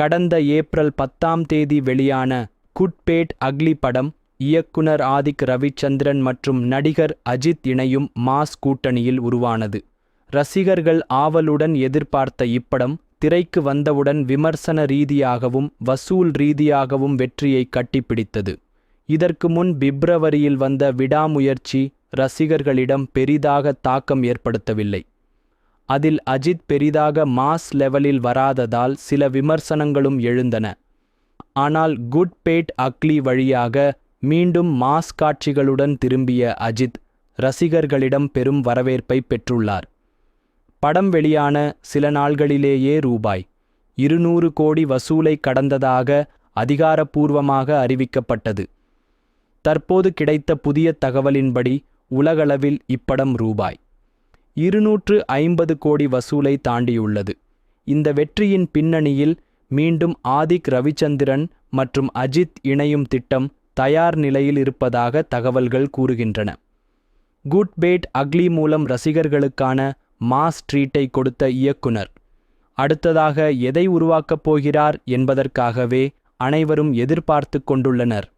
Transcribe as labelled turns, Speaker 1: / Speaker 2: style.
Speaker 1: கடந்த ஏப்ரல் பத்தாம் தேதி வெளியான குட்பேட் அக்லி படம் இயக்குனர் ஆதிக் ரவிச்சந்திரன் மற்றும் நடிகர் அஜித் இணையும் மாஸ் கூட்டணியில் உருவானது. ரசிகர்கள் ஆவலுடன் எதிர்பார்த்த இப்படம் திரைக்கு வந்தவுடன் விமர்சன ரீதியாகவும் வசூல் ரீதியாகவும் வெற்றியை கட்டிப்பிடித்தது. இதற்கு முன் பிப்ரவரியில் வந்த விடாமுயற்சி ரசிகர்களிடம் பெரிதாக தாக்கம் ஏற்படுத்தவில்லை. அதில் அஜித் பெரிதாக மாஸ் லெவலில் வராததால் சில விமர்சனங்களும் எழுந்தன. ஆனால் குட் பேட் அக்லி வழியாக மீண்டும் மாஸ் காட்சிகளுடன் திரும்பிய அஜித் ரசிகர்களிடம் பெரும் வரவேற்பை பெற்றுள்ளார். படம் வெளியான சில நாள்களிலேயே ரூபாய் இருநூறு கோடி வசூலை கடந்ததாக அதிகாரப்பூர்வமாக அறிவிக்கப்பட்டது. தற்போது கிடைத்த புதிய தகவலின்படி உலகளவில் இப்படம் ரூபாய் இருநூற்று ஐம்பது கோடி வசூலை தாண்டியுள்ளது. இந்த வெற்றியின் பின்னணியில் மீண்டும் ஆதிக் ரவிச்சந்திரன் மற்றும் அஜித் இணையும் திட்டம் தயார் நிலையில் இருப்பதாக தகவல்கள் கூறுகின்றன. குட் பேட் அக்லி மூலம் ரசிகர்களுக்கான மாஸ் ட்ரீட்டை கொடுத்த இயக்குனர் அடுத்ததாக எதை உருவாக்கப் போகிறார் என்பதற்காகவே அனைவரும் எதிர்பார்த்து கொண்டுள்ளனர்.